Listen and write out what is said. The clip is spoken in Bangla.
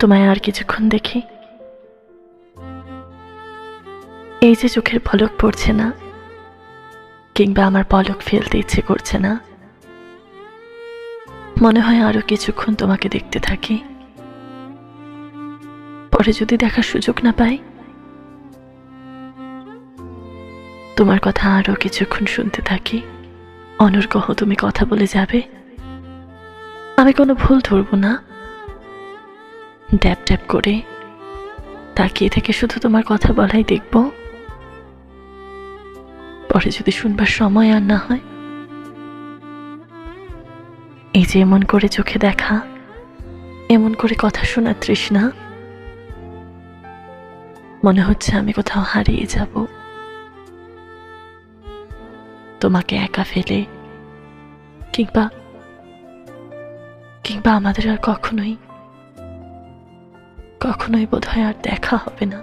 তোমায় আর কিছুক্ষণ দেখি। এই যে চোখের পলক পড়ছে না, কিংবা আমার পলক ফেলতে ইচ্ছে করছে না, মনে হয় আরও কিছুক্ষণ তোমাকে দেখতে থাকি। পরে যদি দেখার সুযোগ না পাই, তোমার কথা আরও কিছুক্ষণ শুনতে থাকি। অনর্গহ, তুমি কথা বলে যাবে। আমি কোনো ভুল ধরবো না। ড্যাপ ড্যাপ করে তাকিয়ে থেকে শুধু তোমার কথা বলাই দেখব। পরে যদি শুনবার সময় আর না হয়, এই যে এমন করে চোখে দেখা, এমন করে কথা শোনার তৃষ্ণা, মনে হচ্ছে আমি কোথাও হারিয়ে যাব। তোমাকে একা ফেলে, কিংবা কিংবা আমাদের আর কখনোই কখনোই বোধহয় আর দেখা হবে না।